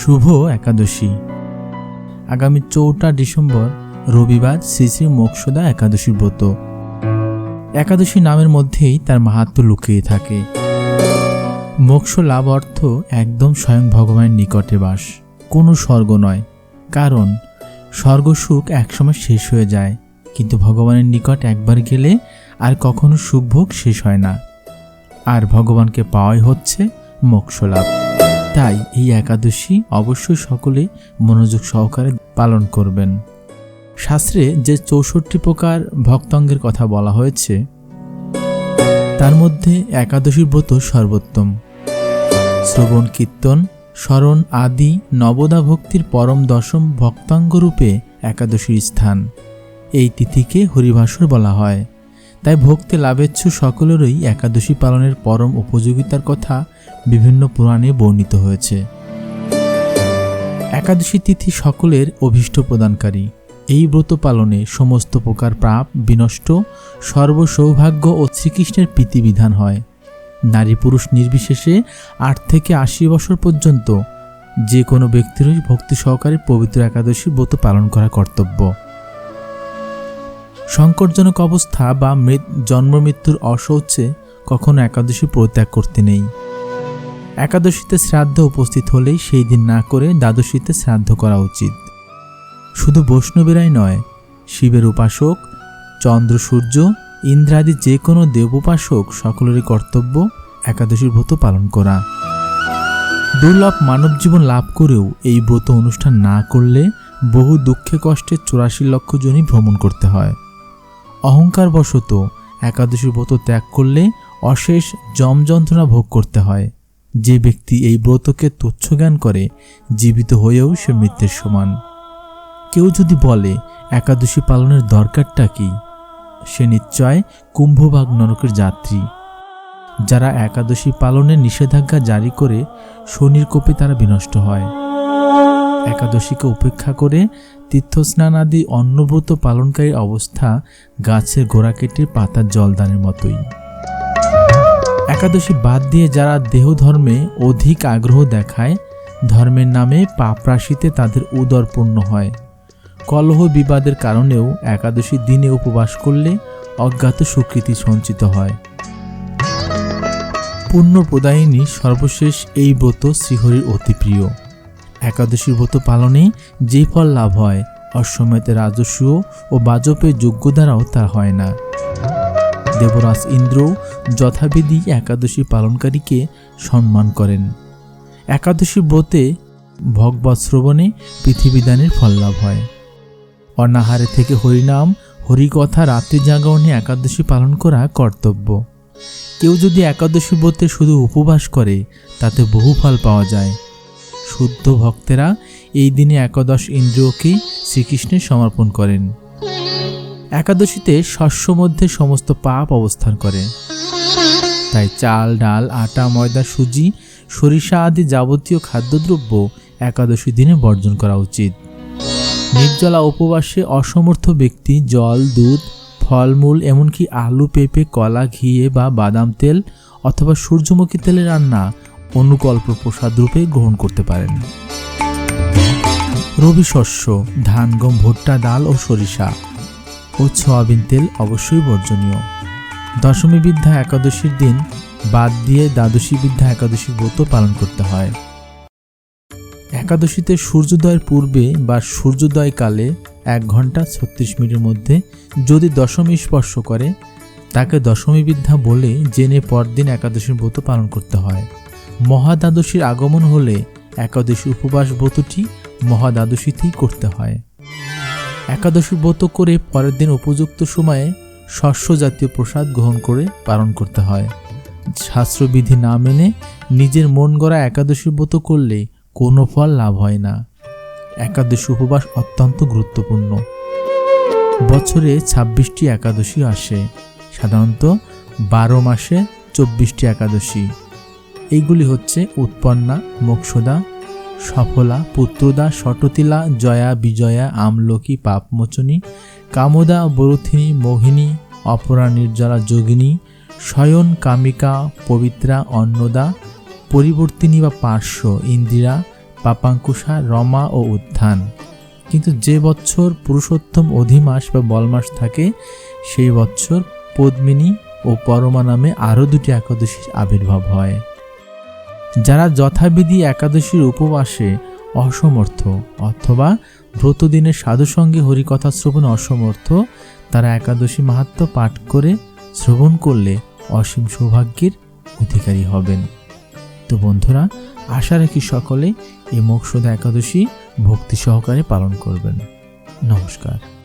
শুভ একাদশী। আগামী চৌঠা ডিসেম্বর, রবিবার শ্রী শ্রী মোক্ষদা একাদশীর ব্রত। একাদশী নামের মধ্যেই তার মাহাত্ম লুকিয়ে থাকে। মোক্ষ লাভ অর্থ একদম স্বয়ং ভগবানের নিকটে বাস। কোনো স্বর্গ নয়, কারণ স্বর্গ সুখ একসময় শেষ হয়ে যায়, কিন্তু ভগবানের নিকট একবার গেলে আর কখনো সুখভোগ শেষ হয় না। আর ভগবানকে পাওয়াই হচ্ছে মোক্ষ লাভ। তাই এই একাদশী অবশ্যই সকলে মনোযোগ সহকারে পালন করবেন। শাস্ত্রে যে চৌষট্টি প্রকার ভক্তাঙ্গের কথা বলা হয়েছে, তার মধ্যে একাদশীর ব্রত সর্বোত্তম। শ্রবণ, কীর্তন, স্মরণ আদি নবদা ভক্তির পরম দশম ভক্তাঙ্গ রূপে একাদশীর স্থান। এই তিথিকে হরিভাসর বলা হয়। তাই ভক্তি লাভেচ্ছু সকলেরই একাদশী পালনের পরম উপযোগিতার কথা বিভিন্ন পুরাণে বর্ণিত হয়েছে। একাদশী তিথি সকলের অভীষ্ট প্রদানকারী। এই ব্রত পালনে সমস্ত প্রকার পাপ, বিনষ্ট, সর্বসৌভাগ্য ও শ্রীকৃষ্ণের প্রীতিবিধান হয়। নারী পুরুষ নির্বিশেষে আট থেকে আশি বছর পর্যন্ত যে কোনো ব্যক্তিরই ভক্তি সহকারে পবিত্র একাদশী ব্রত পালন করা কর্তব্য। সংকটজনক অবস্থা বা মৃত, জন্ম মৃত্যুর অসৌচে কখনো একাদশী পরিত্যাগ করতে নেই। একাদশীতে শ্রাদ্ধ উপস্থিত হলেই সেই দিন না করে দ্বাদশীতে শ্রাদ্ধ করা উচিত। শুধু বৈষ্ণবেরাই নয়, শিবের উপাসক, চন্দ্র, সূর্য ইন্দ্রাদি যে কোনো দেব উপাসক সকলেরই কর্তব্য একাদশীর ব্রত পালন করা। দুর্লভ মানব জীবন লাভ করেও এই ব্রত অনুষ্ঠান না করলে বহু দুঃখে কষ্টে চুরাশি লক্ষ জনই ভ্রমণ করতে হয়। অহংকারবশত একাদশী ব্রত ত্যাগ করলে অশেষ জম যন্ত্রণা ভোগ করতে হয়। যে ব্যক্তি এই ব্রতকে তুচ্ছ জ্ঞান করে, জীবিত হয়েও সে মৃত্যুর সমান। কেউ যদি বলে, একাদশী পালনের দরকারটা কি? সে নিশ্চয় কুম্ভভাগ নরকের যাত্রী। যারা একাদশী পালনের নিষেধাজ্ঞা জারি করে, শনির কোপে তারা বিনষ্ট হয়। একাদশীকে উপেক্ষা করে তীর্থস্নান আদি অন্নব্রত পালনকারী অবস্থা গাছের গোড়া কেটে পাতার জলদানের মতোই। একাদশী বাদ দিয়ে যারা দেহ ধর্মে অধিক আগ্রহ দেখায়, ধর্মের নামে পাপরাশিতে তাদের উদরপূর্ণ হয়। কলহ বিবাদের কারণেও একাদশী দিনে উপবাস করলে অজ্ঞাত স্বীকৃতি সঞ্চিত হয়। পুণ্য প্রদায়িনী সর্বশেষ এই ব্রত শ্রীহরির অতি প্রিয়। একাদশীর ব্রত পালনে যে ফল লাভ হয় অশ্বমেধের রাজস্ব ও বাজপের যোগ্য দ্বারাও তা হয় না। দেবরাজ ইন্দ্র যথাবিধি একাদশী পালনকারীকে সম্মান করেন। একাদশী ব্রতে ভগবত শ্রবণে পৃথিবীদানের ফল লাভ হয়। অনাহারে থেকে হরিনাম, হরিকথা, রাত্রি জাগরণে একাদশী পালন করা কর্তব্য। কেউ যদি একাদশী ব্রতে শুধু উপবাস করে, তাতে বহু ফল পাওয়া যায়। শুদ্ধ ভক্তেরা এই দিনে একাদশ ইন্দ্রিয়কে শ্রীকৃষ্ণের সমর্পণ করেন। একাদশীতে শস্য মধ্যে সমস্ত পাপ অবস্থান করে। তাই চাল, ডাল, আটা, ময়দা, সুজি, সরিষা আদি যাবতীয় খাদ্যদ্রব্য একাদশী দিনে বর্জন করা উচিত। নির্জলা উপবাসে অসমর্থ ব্যক্তি জল, দুধ, ফলমূল, এমনকি আলু, পেঁপে, কলা, ঘিয়ে বা বাদাম তেল অথবা সূর্যমুখী তেলে রান্না অনুকল্প প্রসাদ রূপে গ্রহণ করতে পারেন। রবি শস্য, ধান, গম, ভুট্টা, ডাল ও সরিষা ও সয়াবিন তেল অবশ্যই বর্জনীয়। দশমী বিদ্যা একাদশীর দিন বাদ দিয়ে দ্বাদশী বিদ্যা একাদশীর ব্রত পালন করতে হয়। একাদশীতে সূর্যোদয়ের পূর্বে বা সূর্যোদয় কালে এক ঘণ্টা ছত্রিশ মিনিটের মধ্যে যদি দশমী স্পর্শ করে, তাকে দশমী বিদ্যা বলে জেনে পরদিন একাদশীর ব্রত পালন করতে হয়। মহাদ্বাদশীর আগমন হলে একাদশী উপবাস ব্রতটি মহাদ্বাদশীতেই করতে হয়। একাদশী ব্রত করে পরের দিন উপযুক্ত সময়ে শস্য জাতীয় প্রসাদ গ্রহণ করে পালন করতে হয়। শাস্ত্রবিধি না মেনে নিজের মন গড়া একাদশী ব্রত করলে কোনো ফল লাভ হয় না। একাদশী উপবাস অত্যন্ত গুরুত্বপূর্ণ। বছরে ছাব্বিশটি একাদশী আসে। সাধারণত বারো মাসে চব্বিশটি একাদশী। এইগুলি হচ্ছে উৎপন্না, মোক্ষদা, সফলা, পুত্রদা শটতিলা জয়া, বিজয়া, আমলকি, পাপমোচনী, কামদা, বরুথিনী, মোহিনী, অপরা নির্জলা যোগিনী, শয়ন, কামিকা, পবিত্রা, অন্নদা, পরিবর্তিনী বা পার্শ্ব, ইন্দিরা, পাপাঙ্কুশা, রমা ও উত্থান। কিন্তু যে বছর পুরুষোত্তম অধিমাস বা বলমাস থাকে, সেই বছর পদ্মিনী ও পরমা নামে আরও দুটি একাদশীর আবির্ভাব হয়। যারা যথাবিধি একাদশীর উপবাসে অসমর্থ অথবা ব্রতদিনের সাধুসঙ্গে হরিকথা শ্রবণে অসমর্থ, তারা একাদশী মাহাত্ম্য পাঠ করে শ্রবণ করলে অসীম সৌভাগ্যের অধিকারী হবেন। তো বন্ধুরা, আশা রাখি সকলে এই মোক্ষদা একাদশী ভক্তি সহকারে পালন করবেন। নমস্কার।